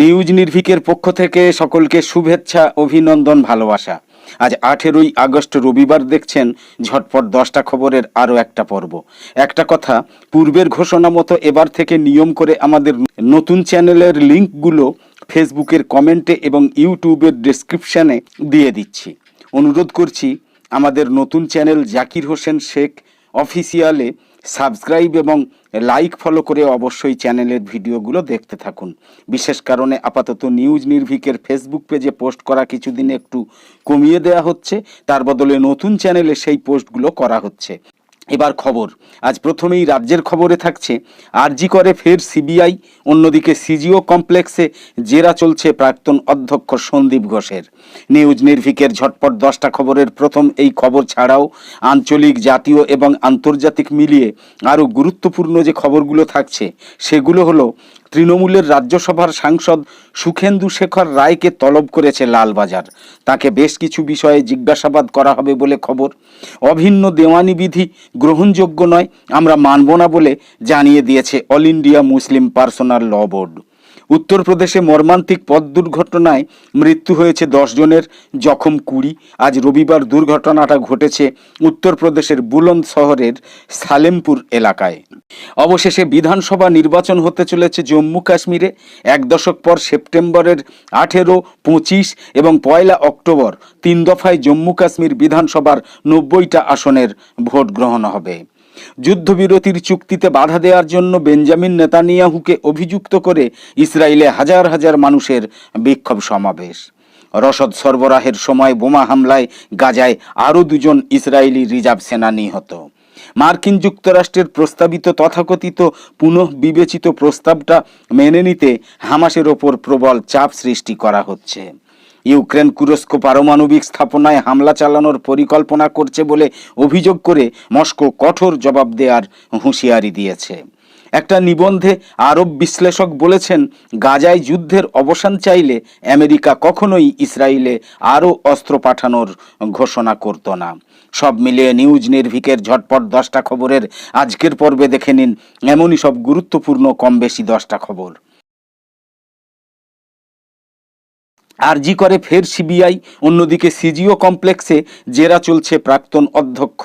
News নির্ভিকের পক্ষ থেকে সকলকে শুভেচ্ছা, অভিনন্দন, ভালোবাসা। আজ আঠেরোই আগস্ট রবিবার দেখছেন ঝটপট দশটা খবরের আরও একটা পর্ব। একটা কথা, পূর্বের ঘোষণা মতো এবার থেকে নিয়ম করে আমাদের নতুন চ্যানেলের লিঙ্কগুলো ফেসবুকের কমেন্টে এবং ইউটিউবের ডেসক্রিপশানে দিয়ে দিচ্ছি। অনুরোধ করছি, আমাদের নতুন চ্যানেল জাকির হোসেন শেখ, অফিসিয়ালে সাবস্ক্রাইব এবং লাইক ফলো করে অবশ্যই চ্যানেলের ভিডিওগুলো দেখতে থাকুন। বিশেষ কারণে আপাতত নিউজ নির্ভিকের ফেসবুক পেজে পোস্ট করা কিছুদিন একটু কমিয়ে দেওয়া হচ্ছে। তার বদলে নতুন চ্যানেলে সেই পোস্টগুলো করা হচ্ছে। এবার খবর। আজ প্রথমেই রাজ্যের খবরে থাকছে, আরজি করে ফের সিবিআই, অন্যদিকে সিজিও কমপ্লেক্সে জেরা চলছে প্রাক্তন অধ্যক্ষ সন্দীপ ঘোষের। নিউজ নির্ভিকের ঝটপট দশটা খবরের প্রথম এই খবর ছাড়াও আঞ্চলিক, জাতীয় এবং আন্তর্জাতিক মিলিয়ে আরও গুরুত্বপূর্ণ যে খবরগুলো থাকছে, সেগুলো হলো তৃণমূলের রাজ্যসভার সাংসদ সুখেন্দু শেখর রায়কে তলব করেছে লালবাজার। তাকে বেশ কিছু বিষয়ে জিজ্ঞাসাবাদ করা হবে বলে খবর। অভিন্ন দেওয়ানি বিধি গ্রহণযোগ্য নয়, আমরা মানব না বলে জানিয়ে দিয়েছে all India Muslim personal law board. উত্তরপ্রদেশে মর্মান্তিক পথ দুর্ঘটনায় মৃত্যু হয়েছে দশ জনের, জখম কুড়ি। আজ রবিবার দুর্ঘটনাটা ঘটেছে উত্তরপ্রদেশের বুলন্দ শহরের সালেমপুর এলাকায়। অবশেষে বিধানসভা নির্বাচন হতে চলেছে জম্মু কাশ্মীরে। এক দশক পর সেপ্টেম্বরের আঠেরো, পঁচিশ এবং পয়লা অক্টোবর তিন দফায় জম্মু কাশ্মীর বিধানসভার নব্বইটা আসনের ভোট গ্রহণ হবে। যুদ্ধবিরতির চুক্তিতে বাধা দেওয়ার জন্য বেঞ্জামিন নেতানিয়াহুকে অভিযুক্ত করে ইসরায়েলে হাজার হাজার মানুষের বিক্ষোভ সমাবেশ। রসদ সরবরাহের সময় বোমা হামলায় গাজায় আরও দুজন ইসরায়েলি রিজার্ভ সেনা নিহত। মার্কিন যুক্তরাষ্ট্রের প্রস্তাবিত তথাকথিত পুনঃ বিবেচিত প্রস্তাবটা মেনে নিতে হামাসের ওপর প্রবল চাপ সৃষ্টি করা হচ্ছে। ইউক্রেন তুরস্ক পারমাণবিক স্থাপনায় হামলা চালানোর পরিকল্পনা করছে বলে অভিযোগ করে মস্কো কঠোর জবাব দেওয়ার হুঁশিয়ারি দিয়েছে। একটা নিবন্ধে আরব বিশ্লেষক বলেছেন, গাজায় যুদ্ধের অবসান চাইলে আমেরিকা কখনোই ইসরায়েলে আরও অস্ত্র পাঠানোর ঘোষণা করত না। সব মিলিয়ে নিউজ নির্ভিকের ঝটপট দশটা খবরের আজকের পর্বে দেখে নিন। এমনই সব গুরুত্বপূর্ণ, কম বেশি দশটা খবর। আরজি করে ফের সিবিআই, অন্যদিকে সিজিও কমপ্লেক্সে জেরা চলছে প্রাক্তন অধ্যক্ষ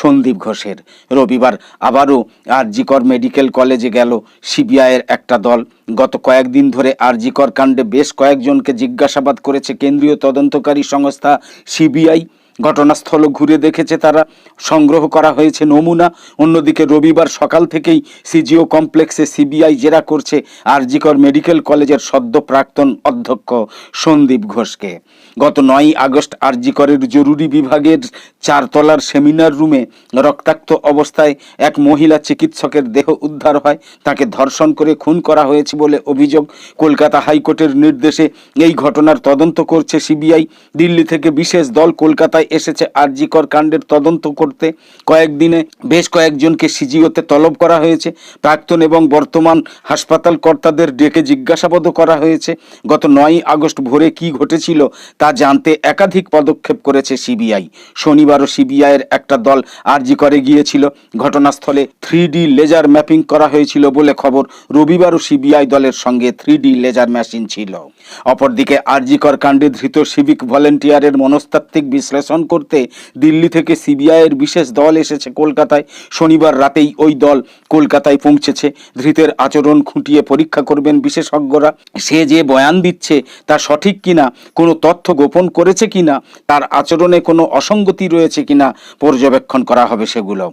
সন্দীপ ঘোষের। রবিবার আবারও আরজিকর মেডিকেল কলেজে গেল সিবিআইয়ের একটা দল। গত কয়েকদিন ধরে আরজিকর কাণ্ডে বেশ কয়েকজনকে জিজ্ঞাসাবাদ করেছে কেন্দ্রীয় তদন্তকারী সংস্থা সিবিআই। ঘটনাস্থল ঘুরে দেখেছে তারা। সংগ্রহ করা হয়েছে নমুনা। অন্যদিকে রবিবার সকাল থেকেই সিজিও কমপ্লেক্সে সিবিআই জেরা করছে আরজিকর মেডিকেল কলেজের সদ্য প্রাক্তন অধ্যক্ষ সন্দীপ ঘোষকে। গত নয়ই আগস্ট আরজিকরের জরুরি বিভাগের চারতলার সেমিনার রুমে রক্তাক্ত অবস্থায় এক মহিলা চিকিৎসকের দেহ উদ্ধার হয়। তাকে ধর্ষণ করে খুন করা হয়েছে বলে অভিযোগ। কলকাতা হাইকোর্টের নির্দেশে এই ঘটনার তদন্ত করছে সিবিআই। দিল্লি থেকে বিশেষ দল কলকাতায় এসেছে আরজিকর কাণ্ডের তদন্ত করতে কয়েকদিনে বেশ কয়েকজনকে সিজিওতে তলব করা হয়েছে। প্রাক্তন এবং বর্তমান হাসপাতাল কর্তাদের ডেকে জিজ্ঞাসাবাদও করা হয়েছে। গত নয়ই আগস্ট ভোরে কি ঘটেছিল তা জানতে একাধিক পদক্ষেপ করেছে সিবিআই। শনিবারও সিবিআইয়ের একটা দল আরজি করে গিয়েছিল। ঘটনাস্থলে থ্রি লেজার ম্যাপিং করা হয়েছিল বলে খবর। রবিবারও সিবিআই দলের সঙ্গে থ্রি লেজার মেশিন ছিল। অপরদিকে আরজিকর কাণ্ডে ধৃত সিভিক ভলেন্টিয়ারের মনস্তাত্ত্বিক বিশ্লেষণ করতে দিল্লি থেকে সিবিআইয়ের বিশেষ দল এসেছে কলকাতায়। শনিবার রাতেই ওই দল কলকাতায় পৌঁছেছে। ধৃতের আচরণ খুঁটিয়ে পরীক্ষা করবেন বিশেষজ্ঞরা। সে যে বয়ান দিচ্ছে তা সঠিক কিনা, কোনো তথ্য গোপন করেছে কিনা, তার আচরণে কোনো অসঙ্গতি রয়েছে কিনা পর্যবেক্ষণ করা হবে সেগুলো।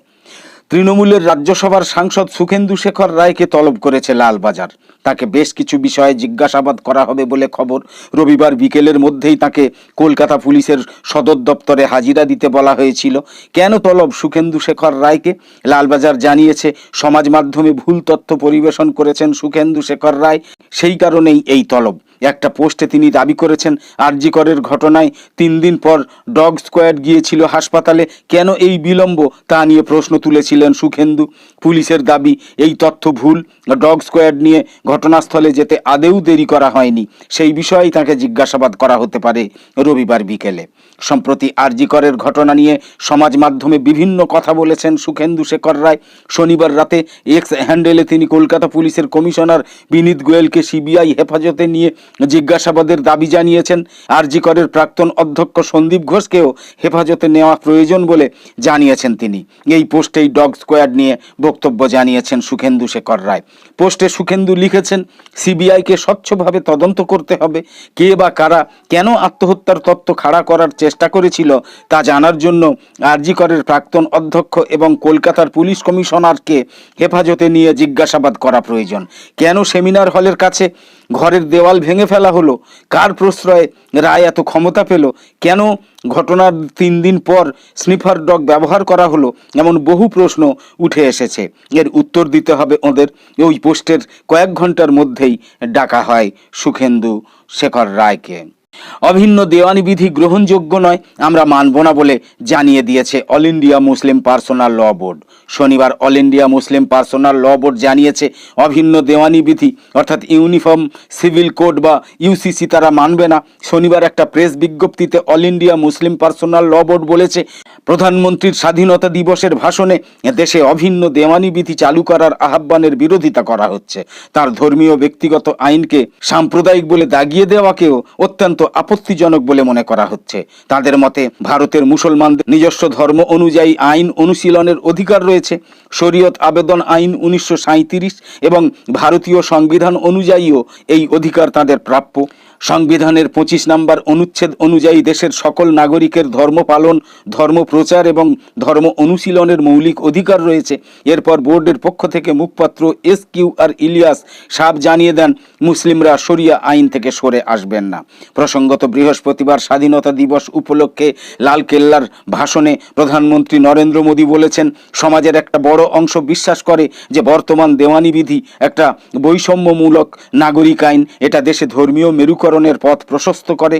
তৃণমূলের রাজ্যসভার সাংসদ সুখেন্দু শেখর রায়কে তলব করেছে লালবাজার। তাকে বেশ কিছু বিষয়ে জিজ্ঞাসাবাদ করা হবে বলে খবর রবিবার বিকেলের মধ্যেই তাকে কলকাতা পুলিশের সদর দপ্তরে হাজিরা দিতে বলা হয়েছিল। কেন তলব সুখেন্দু শেখর রায়কে? লালবাজার জানিয়েছে, সমাজ মাধ্যমে ভুল তথ্য পরিবেশন করেছেন সুখেন্দু শেখর রায়, সেই কারণেই এই তলব। একটা পোস্টে তিনি দাবি করেছেন আরজিকরের ঘটনায় তিন দিন পর ডগ স্কোয়াড গিয়েছিল হাসপাতালে। কেন এই বিলম্ব? তা নিয়ে প্রশ্ন তুলেছিলেন সুখেন্দু। পুলিশের দাবি, এই তথ্য ভুল। ডগ স্কোয়াড নিয়ে ঘটনাস্থলে যেতে আদেও দেরি করা হয়নি। সেই বিষয়েই তাকে জিজ্ঞাসাবাদ করা হতে পারে রবিবার বিকেলে। সম্প্রতি আরজিকরের ঘটনা নিয়ে সমাজ মাধ্যমে বিভিন্ন কথা বলেছেন সুখেন্দু শেখর রায়। শনিবার রাতে এক্স হ্যান্ডেলে তিনি কলকাতা পুলিশের কমিশনার বিনীত গোয়েলকে সিবিআই হেফাজতে নিয়ে জিজ্ঞাসাবাদের দাবি জানিয়েছেন আরজিকরের প্রাক্তন অধ্যক্ষ সন্দীপ ঘোষকেও হেফাজতে নেওয়া প্রয়োজন বলে জানিয়েছেন তিনি। এই পোস্টেই ডগ স্কোয়াড নিয়ে বক্তব্য জানিয়েছেন সুখেন্দু শেখর রায়। পোস্টে সুখেন্দু লিখেছেন, সিবিআইকে স্বচ্ছভাবে তদন্ত করতে হবে, কে বা কারা কেন আত্মহত্যার তত্ত্ব খাড়া করার চেষ্টা করেছিল তা জানার জন্য আরজিকরের প্রাক্তন অধ্যক্ষ এবং কলকাতার পুলিশ কমিশনারকে হেফাজতে নিয়ে জিজ্ঞাসাবাদ করা প্রয়োজন। কেন সেমিনার হলের কাছে ঘরের দেওয়াল ভেঙে ফেলা হলো। কার প্রশ্রয়ে রায় এত ক্ষমতা পেল? কেন ঘটনার তিন দিন পর স্নিফার ডগ ব্যবহার করা হলো? এমন বহু প্রশ্ন উঠে এসেছে। এর উত্তর দিতে হবে ওদের। ওই পোস্টের কয়েক ঘণ্টার মধ্যেই ডাকা হয় সুখেন্দু শেখর রায়কে। অভিন্ন দেওয়ানি বিধি গ্রহণযোগ্য নয়, আমরা মানব না বলে জানিয়ে দিয়েছে all India Muslim personal law board. শনিবার all India Muslim personal law board জানিয়েছে, অভিন্ন দেওয়ানি বিধি অর্থাৎ ইউনিফর্ম, সিভিল কোড বা ইউসিসি তারা মানবে না। শনিবার একটা প্রেস বিজ্ঞপ্তিতে all India Muslim personal law board বলেছে, প্রধানমন্ত্রীর স্বাধীনতা দিবসের ভাষণে দেশে অভিন্ন দেওয়ানি বিধি চালু করার আহ্বানের বিরোধিতা করা হচ্ছে। তার ধর্মীয় ব্যক্তিগত আইনকে সাম্প্রদায়িক বলে দাগিয়ে দেওয়াকেও অত্যন্ত আপত্তিজনক বলে মনে করা হচ্ছে। তাদের মতে, ভারতের মুসলমানদের নিজস্ব ধর্ম অনুযায়ী আইন অনুশীলনের অধিকার রয়েছে। শরীয়ত আবেদন আইন উনিশশো সাঁইত্রিশ এবং ভারতীয় সংবিধান অনুযায়ীও এই অধিকার তাদের প্রাপ্য। সংবিধানের পঁচিশ নম্বর অনুচ্ছেদ অনুযায়ী দেশের সকল নাগরিকের ধর্ম পালন, ধর্ম প্রচার এবং ধর্ম অনুশীলনের মৌলিক অধিকার রয়েছে। এরপর বোর্ডের পক্ষ থেকে মুখপাত্র S Q R Ilyas sub জানিয়ে দেন, মুসলিমরা শরিয়া আইন থেকে সরে আসবেন না। প্রসঙ্গত বৃহস্পতিবার স্বাধীনতা দিবস উপলক্ষে লালকেল্লার ভাষণে প্রধানমন্ত্রী নরেন্দ্র মোদী বলেছেন, সমাজের একটা বড় অংশ বিশ্বাস করে যে বর্তমান দেওয়ানি বিধি একটা বৈষম্যমূলক নাগরিক আইন, এটা দেশে ধর্মীয় মেরুকরণের পথ প্রশস্ত করে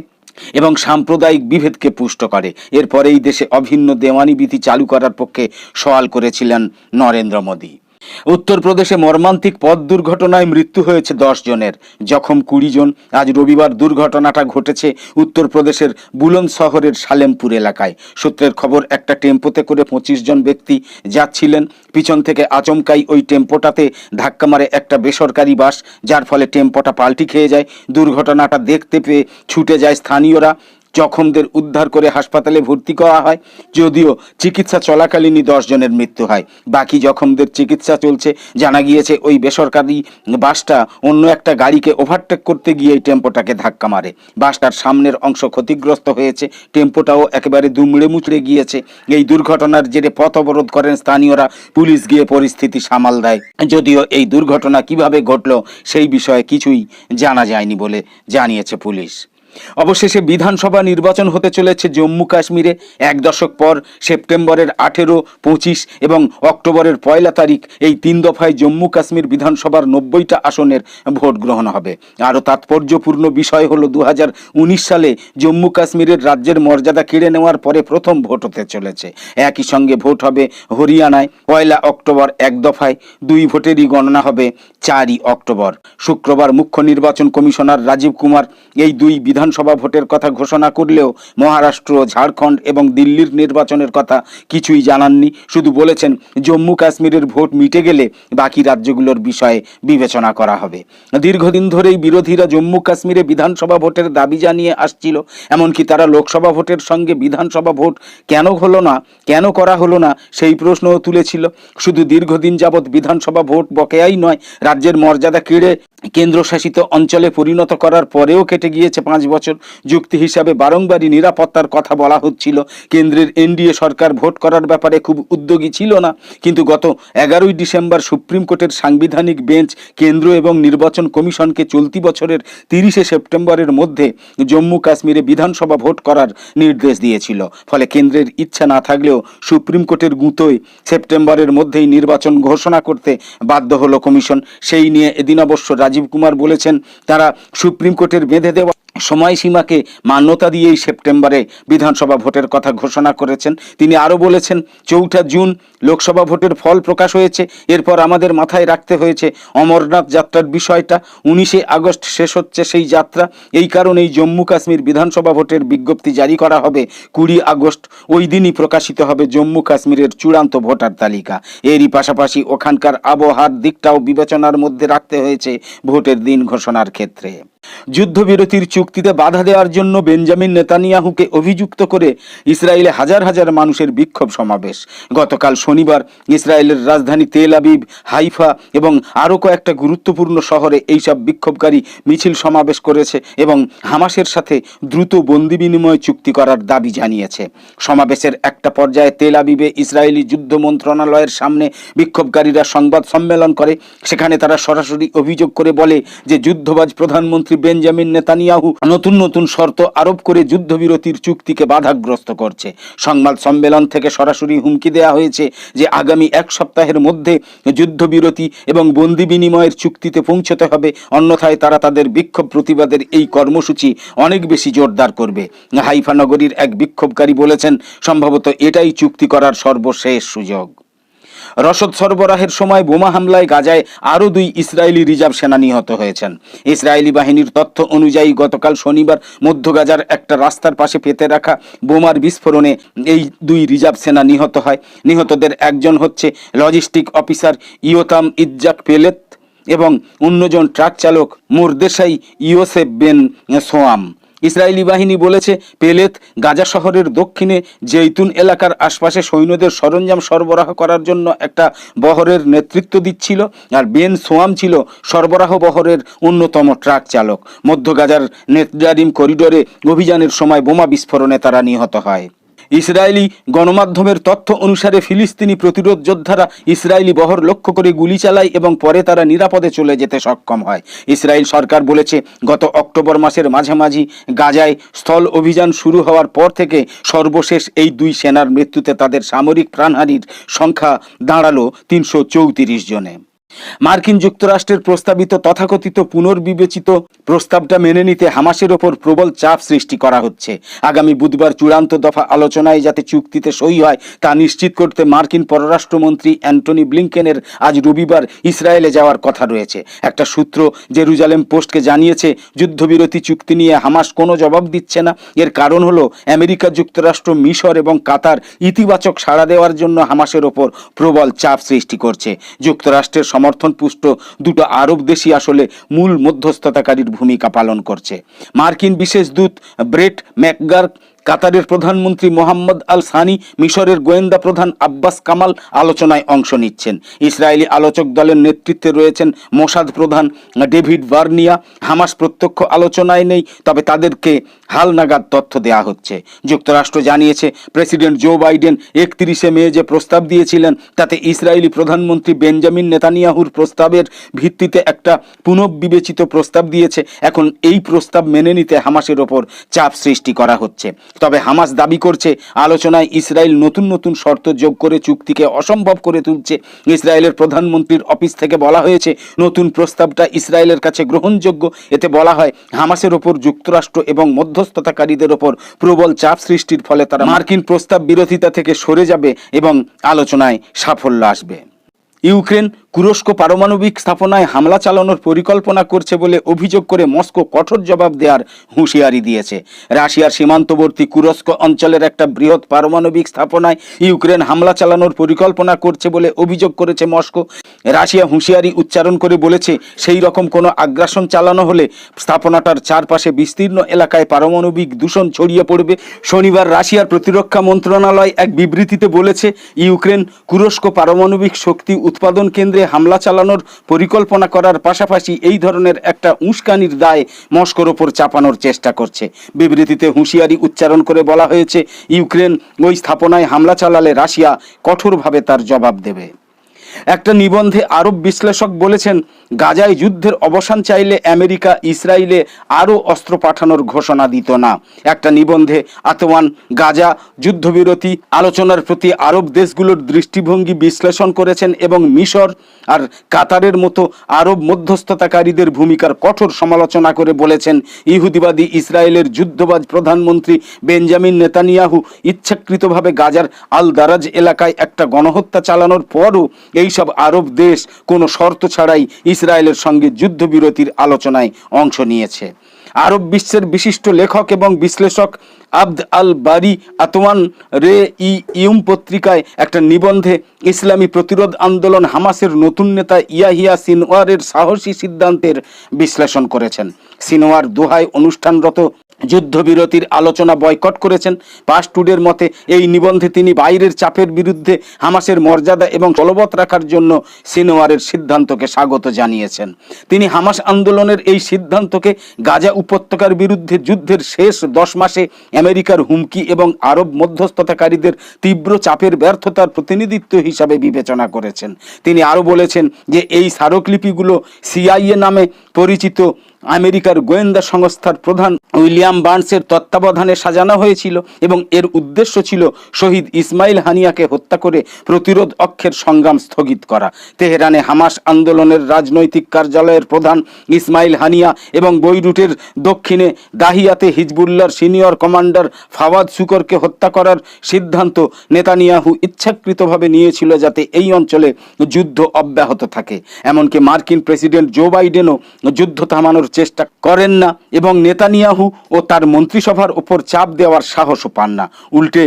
এবং সাম্প্রদায়িক বিভেদকে পুষ্ট করে। এরপরেই দেশে অভিন্ন দেওয়ানি বিধি চালু করার পক্ষে সওয়াল করেছিলেন নরেন্দ্র মোদী। উত্তরপ্রদেশে মর্মান্তিক পথ দুর্ঘটনায় মৃত্যু হয়েছে দশ জনের। জখম কুড়ি জন। আজ রবিবার দুর্ঘটনাটা ঘটেছে উত্তরপ্রদেশের বুলন্দ শহরের সালেমপুর এলাকায়। সূত্রের খবর, একটা টেম্পোতে করে পঁচিশ জন ব্যক্তি যাচ্ছিলেন। পিছন থেকে আচমকাই ওই টেম্পোটাতে ধাক্কা মারে একটা বেসরকারি বাস, যার ফলে টেম্পোটা পাল্টি খেয়ে যায়। দুর্ঘটনাটা দেখতে পেয়ে ছুটে যায় স্থানীয়রা। জখমদের উদ্ধার করে হাসপাতালে ভর্তি করা হয়, যদিও চিকিৎসা চলাকালীনই দশ জনের মৃত্যু হয়। বাকি জখমদের চিকিৎসা চলছে, জানা গিয়েছে ওই বেসরকারি বাসটা অন্য একটা গাড়িকে ওভারটেক করতে গিয়ে এই টেম্পোটাকে ধাক্কা মারে। বাসটার সামনের অংশ ক্ষতিগ্রস্ত হয়েছে, টেম্পোটাও একেবারে দুমড়ে মুচড়ে গিয়েছে। এই দুর্ঘটনার জেরে পথ অবরোধ করেন স্থানীয়রা, পুলিশ গিয়ে পরিস্থিতি সামাল দেয়। যদিও এই দুর্ঘটনা কীভাবে ঘটল, সেই বিষয়ে কিছুই জানা যায়নি বলে জানিয়েছে পুলিশ। অবশেষে বিধানসভা নির্বাচন হতে চলেছে জম্মু কাশ্মীরে। এক দশক পর সেপ্টেম্বরের আঠেরো, পঁচিশ এবং অক্টোবরের পয়লা তারিখ এই তিন দফায় জম্মু কাশ্মীর বিধানসভার নব্বইটা আসনের ভোট গ্রহণ হবে। আরও তাৎপর্যপূর্ণ বিষয় হলো দু হাজার উনিশ সালে জম্মু কাশ্মীরের রাজ্যের মর্যাদা কেড়ে নেওয়ার পরে প্রথম ভোট হতে চলেছে। একই সঙ্গে ভোট হবে হরিয়ানায়। পয়লা অক্টোবর এক দফায় দুই ভোটেরই গণনা হবে চারই অক্টোবর। শুক্রবার মুখ্য নির্বাচন কমিশনার রাজীব কুমার এই দুই বিধানসভা ভোটের কথা ঘোষণা করলেও মহারাষ্ট্র, ঝাড়খণ্ড এবং দিল্লির নির্বাচনের কথা কিছুই জানাননি। শুধু বলেছেন, জম্মু কাশ্মীরের ভোট মিটে গেলে বাকি রাজ্যগুলোর বিষয়ে বিবেচনা করা হবে। দীর্ঘদিন ধরেই বিরোধীরা জম্মু কাশ্মীরে বিধানসভা ভোটের দাবি জানিয়ে আসছিল। এমনকি তারা লোকসভা ভোটের সঙ্গে বিধানসভা ভোট কেন হলো না, কেন করা হলো না, সেই প্রশ্নও তুলেছিল। শুধু দীর্ঘদিন যাবৎ বিধানসভা ভোট বকেয়াই নয়, রাজ্যের মর্যাদা কেড়ে কেন্দ্রশাসিত অঞ্চলে পরিণত করার পরেও কেটে গিয়েছে পাঁচ বছর যুক্তি হিসাবে বারংবারই নিরাপত্তার কথা বলা হচ্ছিল। কেন্দ্রের এনডিএ সরকার ভোট করার ব্যাপারে খুব উদ্যোগী ছিল না। কিন্তু গত এগারোই ডিসেম্বর সুপ্রিম কোর্টের সাংবিধানিক বেঞ্চ, কেন্দ্র এবং নির্বাচন কমিশনকে চলতি বছরের তিরিশে সেপ্টেম্বরের মধ্যে জম্মু কাশ্মীরে বিধানসভা ভোট করার নির্দেশ দিয়েছিল। ফলে কেন্দ্রের ইচ্ছা না থাকলেও সুপ্রিম কোর্টের গুঁতোয় সেপ্টেম্বরের মধ্যেই নির্বাচন ঘোষণা করতে বাধ্য হলো কমিশন। সেই নিয়ে এদিন অবশ্য রাজীব কুমার বলেছেন, তারা সুপ্রিম কোর্টের বেঁধে দেওয়া সময়সীমাকে মান্যতা দিয়েই সেপ্টেম্বরে বিধানসভা ভোটের কথা ঘোষণা করেছেন। তিনি আরও বলেছেন, চৌঠা জুন লোকসভা ভোটের ফল প্রকাশ হয়েছে। এরপর আমাদের মাথায় রাখতে হয়েছে অমরনাথ যাত্রার বিষয়টা। উনিশে আগস্ট শেষ হচ্ছে সেই যাত্রা। এই কারণেই জম্মু কাশ্মীর বিধানসভা ভোটের বিজ্ঞপ্তি জারি করা হবে কুড়ি আগস্ট। ওই দিনই প্রকাশিত হবে জম্মু কাশ্মীরের চূড়ান্ত ভোটার তালিকা। এরই পাশাপাশি ওখানকার আবহাওয়ার দিকটাও বিবেচনার মধ্যে রাখতে হয়েছে ভোটের দিন ঘোষণার ক্ষেত্রে। যুদ্ধবিরতির চুক্তিতে বাধা দেওয়ার জন্য বেঞ্জামিন নেতানিয়াহুকে অভিযুক্ত করে ইসরায়েলে হাজার হাজার মানুষের বিক্ষোভ সমাবেশ। গতকাল শনিবার ইসরায়েলের রাজধানী তেল আবিব, হাইফা এবং আরও কয়েকটা গুরুত্বপূর্ণ শহরে এইসব বিক্ষোভকারী মিছিল সমাবেশ করেছে এবং হামাসের সাথে দ্রুত বন্দি বিনিময় চুক্তি করার দাবি জানিয়েছে। সমাবেশের একটা পর্যায়ে তেল আবিবে ইসরায়েলি যুদ্ধ মন্ত্রণালয়ের সামনে বিক্ষোভকারীরা সংবাদ সম্মেলন করে। সেখানে তারা সরাসরি অভিযোগ করে বলে যে যুদ্ধবাজ প্রধানমন্ত্রী বেঞ্জামিন নেতানিয়াহু নতুন নতুন শর্ত আরোপ করে যুদ্ধবিরতির চুক্তিকে বাধাগ্রস্ত করছে। সংবাদ সম্মেলন থেকে সরাসরি হুমকি দেওয়া হয়েছে যে আগামী এক সপ্তাহের মধ্যে যুদ্ধবিরতি এবং বন্দি বিনিময়ের চুক্তিতে পৌঁছতে হবে, অন্যথায় তারা তাদের বিক্ষোভ প্রতিবাদের এই কর্মসূচি অনেক বেশি জোরদার করবে। হাইফা নগরীর এক বিক্ষোভকারী বলেছেন, সম্ভবত এটাই চুক্তি করার সর্বশেষ সুযোগ। রসদ সরবরাহের সময় বোমা হামলায় গাজায় আরও দুই ইসরায়েলি রিজার্ভ সেনা নিহত হয়েছেন। ইসরায়েলি বাহিনীর তথ্য অনুযায়ী গতকাল শনিবার মধ্য গাজার একটা রাস্তার পাশে পেতে রাখা বোমার বিস্ফোরণে এই দুই রিজার্ভ সেনা নিহত হয়। নিহতদের একজন হচ্ছে লজিস্টিক অফিসার ইয়োতাম ইজ্জাক পেলেত এবং অন্যজন ট্রাক চালক মুরদেশাই ইয়োসেফ বেন সোয়াম। ইসরায়েলি বাহিনী বলেছে, পেলেত গাজা শহরের দক্ষিণে জৈতুন এলাকার আশপাশে সৈন্যদের সরঞ্জাম সরবরাহ করার জন্য একটা বহরের নেতৃত্ব দিচ্ছিল, আর বেন সোয়াম ছিল সরবরাহ বহরের অন্যতম ট্রাক চালক। মধ্য গাজার নেতজারিম করিডোরে অভিযানের সময় বোমা বিস্ফোরণে তারা নিহত হয়। ইসরায়েলি গণমাধ্যমের তথ্য অনুসারে ফিলিস্তিনি প্রতিরোধ যোদ্ধারা ইসরায়েলি বহর লক্ষ্য করে গুলি চালায় এবং পরে তারা নিরাপদে চলে যেতে সক্ষম হয়। ইসরায়েল সরকার বলেছে, গত অক্টোবর মাসের মাঝামাঝি গাজায় স্থল অভিযান শুরু হওয়ার পর থেকে সর্বশেষ এই দুই সেনার মৃত্যুতে তাদের সামরিক প্রাণহানির সংখ্যা দাঁড়াল তিনশো চৌত্রিশ জনে। মার্কিন যুক্তরাষ্ট্রের প্রস্তাবিত তথাকথিত পুনর্বিবেচিত প্রস্তাবটা মেনে নিতে হামাসের ওপর প্রবল চাপ সৃষ্টি করা হচ্ছে। আগামী বুধবার চূড়ান্ত দফা আলোচনায় যাতে চুক্তিতে সই হয়, তা নিশ্চিত করতে মার্কিন পররাষ্ট্রমন্ত্রী অ্যান্টনি ব্লিংকেনের আজ রবিবার ইসরায়েলে যাওয়ার কথা রয়েছে। একটা সূত্র জেরুজালেম পোস্টকে জানিয়েছে, যুদ্ধবিরতি চুক্তি নিয়ে হামাস কোনো জবাব দিচ্ছে না। এর কারণ হলো, আমেরিকা যুক্তরাষ্ট্র, মিশর এবং কাতার ইতিবাচক সাড়া দেওয়ার জন্য হামাসের ওপর প্রবল চাপ সৃষ্টি করছে। যুক্তরাষ্ট্রের সমর্থন পুষ্ট দুটো আরব দেশই আসলে মূল মধ্যস্থতাকারীর ভূমিকা পালন করছে। মার্কিন বিশেষ দূত ব্রেট ম্যাকগার কাতারের প্রধানমন্ত্রী মোহাম্মদ আল সানি মিশরের গোয়েন্দা প্রধান আব্বাস কামাল আলোচনায় অংশ নিচ্ছেন। ইসরায়েলি আলোচক দলের নেতৃত্বে রয়েছেন মোসাদ প্রধান ডেভিড ভার্নিয়া। হামাস প্রত্যক্ষ আলোচনায় নেই, তবে তাদেরকে হালনাগাদ তথ্য দেওয়া হচ্ছে। যুক্তরাষ্ট্র জানিয়েছে, প্রেসিডেন্ট জো বাইডেন একত্রিশে মে যে প্রস্তাব দিয়েছিলেন, তাতে ইসরায়েলি প্রধানমন্ত্রী বেঞ্জামিন নেতানিয়াহুর প্রস্তাবের ভিত্তিতে একটা পুনঃবিবেচিত প্রস্তাব দিয়েছে। এখন এই প্রস্তাব মেনে নিতে হামাসের ওপর চাপ সৃষ্টি করা হচ্ছে। তবে হামাস দাবি করছে, আলোচনায় ইসরায়েল নতুন নতুন শর্ত যোগ করে চুক্তিকে অসম্ভব করে তুলছে। ইসরায়েলের প্রধানমন্ত্রীর অফিস থেকে বলা হয়েছে, নতুন প্রস্তাবটা ইসরায়েলের কাছে গ্রহণযোগ্য। এতে বলা হয়, হামাসের ওপর যুক্তরাষ্ট্র এবং মধ্যস্থতাকারীদের ওপর প্রবল চাপ সৃষ্টির ফলে তারা মার্কিন প্রস্তাব বিরোধিতা থেকে সরে যাবে এবং আলোচনায় সাফল্য আসবে। ইউক্রেন তুরস্ক পারমাণবিক স্থাপনায় হামলা চালানোর পরিকল্পনা করছে বলে অভিযোগ করে মস্কো কঠোর জবাব দেওয়ার হুঁশিয়ারি দিয়েছে। রাশিয়ার সীমান্তবর্তী কুরস্ক অঞ্চলের একটা বৃহৎ পারমাণবিক স্থাপনায় ইউক্রেন হামলা চালানোর পরিকল্পনা করছে বলে অভিযোগ করেছে মস্কো। রাশিয়া হুঁশিয়ারি উচ্চারণ করে বলেছে, সেই রকম কোনো আগ্রাসন চালানো হলে স্থাপনাটার চারপাশে বিস্তীর্ণ এলাকায় পারমাণবিক দূষণ ছড়িয়ে পড়বে। শনিবার রাশিয়ার প্রতিরক্ষা মন্ত্রণালয় এক বিবৃতিতে বলেছে, ইউক্রেন কুরস্ক পারমাণবিক শক্তি উৎপাদন কেন্দ্রে ইসরায়েলে হামলা চালানোর পরিকল্পনা করার পাশাপাশি এই ধরনের একটা উস্কানির দায় মস্কোর ওপর চাপানোর চেষ্টা করছে। বিবৃতিতে হুঁশিয়ারি উচ্চারণ করে বলা হয়েছে, ইউক্রেন ওই স্থাপনায় হামলা চালালে রাশিয়া কঠোরভাবে তার জবাব দেবে। একটা নিবন্ধে আরব বিশ্লেষক বলেছেন, গাজায় যুদ্ধের অবসান চাইলে আমেরিকা ইসরায়েলে আরও অস্ত্র পাঠানোর ঘোষণা দিত না। একটা নিবন্ধে আতওয়ান গাজা যুদ্ধবিরতি আলোচনার প্রতি আরব দেশগুলোর দৃষ্টিভঙ্গি বিশ্লেষণ করেছেন এবং মিশর আর কাতারের মতো আরব মধ্যস্থতাকারীদের ভূমিকার কঠোর সমালোচনা করে বলেছেন, ইহুদিবাদী ইসরায়েলের যুদ্ধবাজ প্রধানমন্ত্রী বেঞ্জামিন নেতানিয়াহু ইচ্ছাকৃতভাবে গাজার আল দারাজ এলাকায় একটা গণহত্যা চালানোর পরও এইসব আরব দেশ কোনো শর্ত ছাড়াই ইসরায়েলের সঙ্গে যুদ্ধবিরতির আলোচনায় অংশ নিয়েছে। আরব বিশ্বের বিশিষ্ট লেখক এবং বিশ্লেষক আবদ আল বারি আতওয়ান রে ই ইউম পত্রিকায় একটা নিবন্ধে ইসলামী প্রতিরোধ আন্দোলন হামাসের নতুন নেতা ইয়াহিয়া সিনওয়ারের সাহসী সিদ্ধান্তের বিশ্লেষণ করেছেন। সিনওয়ার দোহায় অনুষ্ঠানরত যুদ্ধবিরতির আলোচনা বয়কট করেছেন। পাস টুডের মতে, এই নিবন্ধে তিনি বাইরের চাপের বিরুদ্ধে হামাসের মর্যাদা এবং বলবৎ রাখার জন্য সিনোয়ারের সিদ্ধান্তকে স্বাগত জানিয়েছেন। তিনি হামাস আন্দোলনের এই সিদ্ধান্তকে গাজা উপত্যকার বিরুদ্ধে যুদ্ধের শেষ দশ মাসে আমেরিকার হুমকি এবং আরব মধ্যস্থতাকারীদের তীব্র চাপের ব্যর্থতার প্রতিনিধিত্ব হিসাবে বিবেচনা করেছেন। তিনি আরও বলেছেন যে, এই স্মারকলিপিগুলো সিআইএ নামে পরিচিত আমেরিকার গোয়েন্দা সংস্থার প্রধান উইলিয়াম বার্নসের তত্ত্বাবধানে সাজানো হয়েছিল এবং এর উদ্দেশ্য ছিল শহীদ ইসমাইল হানিয়াকে হত্যা করে প্রতিরোধ অক্ষের সংগ্রাম স্থগিত করা। তেহরানে হামাস আন্দোলনের রাজনৈতিক কার্যালয়ের প্রধান ইসমাইল হানিয়া এবং বৈরুটের দক্ষিণে দাহিয়াতে হিজবুল্লার সিনিয়র কমান্ডার ফাওয়াদ শুকরকে হত্যা করার সিদ্ধান্ত নেতানিয়াহু ইচ্ছাকৃতভাবে নিয়েছিল যাতে এই অঞ্চলে যুদ্ধ অব্যাহত থাকে। এমনকি মার্কিন প্রেসিডেন্ট জো বাইডেনও যুদ্ধ থামানোর চেষ্টা করেন না এবং নেতানিয়াহু ও তার মন্ত্রিসভার ওপর চাপ দেওয়ার সাহসও পান না। উল্টে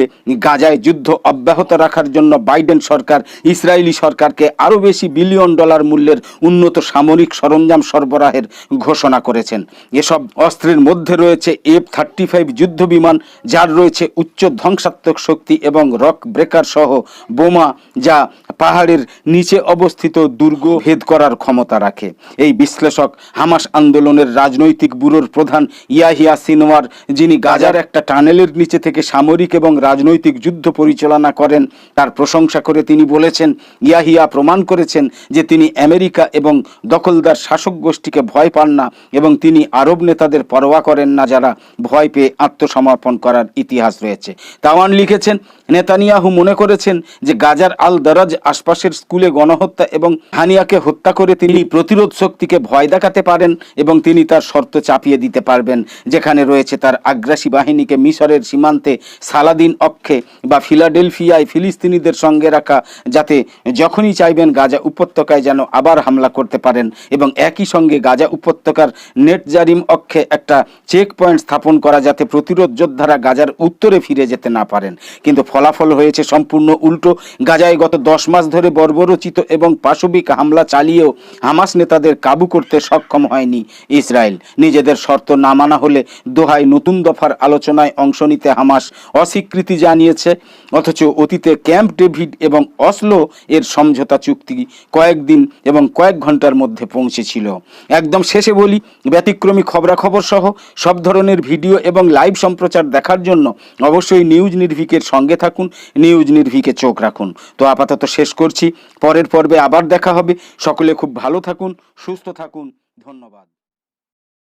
গাজায় যুদ্ধ অব্যাহত রাখার জন্য বাইডেন সরকার, ইসরায়েলি সরকারকে আরও বেশি বিলিয়ন ডলার মূল্যের উন্নত সামরিক সরঞ্জাম সরবরাহের ঘোষণা করেছেন। এসব অস্ত্রের মধ্যে রয়েছে এফ থার্টি ফাইভ যুদ্ধ বিমান যার রয়েছে উচ্চ ধ্বংসাত্মক শক্তি এবং রক ব্রেকার সহ বোমা, যা পাহাড়ের নিচে অবস্থিত দুর্গ ভেদ করার ক্ষমতা রাখে। এই বিশ্লেষক হামাস আন্দোলনের রাজনৈতিক ব্যুরোর প্রধান ইয়াহিয়া সিনওয়ার, যিনি গাজার একটা টানেলের নিচে থেকে সামরিক এবং রাজনৈতিক যুদ্ধ পরিচালনা করেন, তার প্রশংসা করে তিনি বলেছেন, ইয়াহিয়া প্রমাণ করেছেন যে তিনি আমেরিকা এবং দখলদার শাসক গোষ্ঠীকে ভয় পান না এবং তিনি আরব নেতাদের পরোয়া করেন না যারা ভয় পেয়ে আত্মসমর্পণ করার ইতিহাস রয়েছে। তাওয়ান লিখেছেন, নেতানিয়াহু মনে করেছেন যে গাজার আল দারাজ আশপাশের স্কুলে গণহত্যা এবং হানিয়াকে হত্যা করে তিনি প্রতিরোধ শক্তিকে ভয় দেখাতে পারেন এবং তিনি তার শর্ত চাপিয়ে দিতে পারবেন, যেখানে রয়েছে তার আগ্রাসী বাহিনীকে মিশরের সীমান্তে সালাদিন অক্ষে বা ফিলাডেলফিয়ায় ফিলিস্তিনিদের সঙ্গে রাখা, যাতে যখনই চাইবেন গাজা উপত্যকায় যেন আবার হামলা করতে পারেন। এবং একই সঙ্গে গাজা উপত্যকার নেট জারিম অক্ষে একটা চেক পয়েন্ট স্থাপন করা, যাতে প্রতিরোধ যোদ্ধারা গাজার উত্তরে ফিরে যেতে না পারেন। কিন্তু ফলাফল হয়েছে সম্পূর্ণ উল্টো। গাজায় গত দশ মাস ধরে বর্বরচিত এবং পাশবিক হামলা চালিয়েও হামাস নেতাদের কাবু করতে সক্ষম হয়নি। ইসরায়েল। নিজেদের শর্ত না মানা হলে দোহায় নতুন দফার আলোচনায় অংশ নিতে হামাস অস্বীকৃতি জানিয়েছে। অথচ অতীতে ক্যাম্প ডেভিড এবং অসলো এর সমঝোতা চুক্তি কয়েকদিন এবং কয়েক ঘণ্টার মধ্যে পৌঁছেছিল। একদম শেষে বলি, ব্যতিক্রমী খবরাখবর সহ সব ধরনের ভিডিও এবং লাইভ সম্প্রচার দেখার জন্য অবশ্যই নিউজ নির্ভিকের সঙ্গে থাকুন, নিউজ নির্ভিকে চোখ রাখুন। তো আপাতত শেষ করছি, পরের পর্বে আবার দেখা হবে। সকলে খুব ভালো থাকুন, সুস্থ থাকুন, ধন্যবাদ।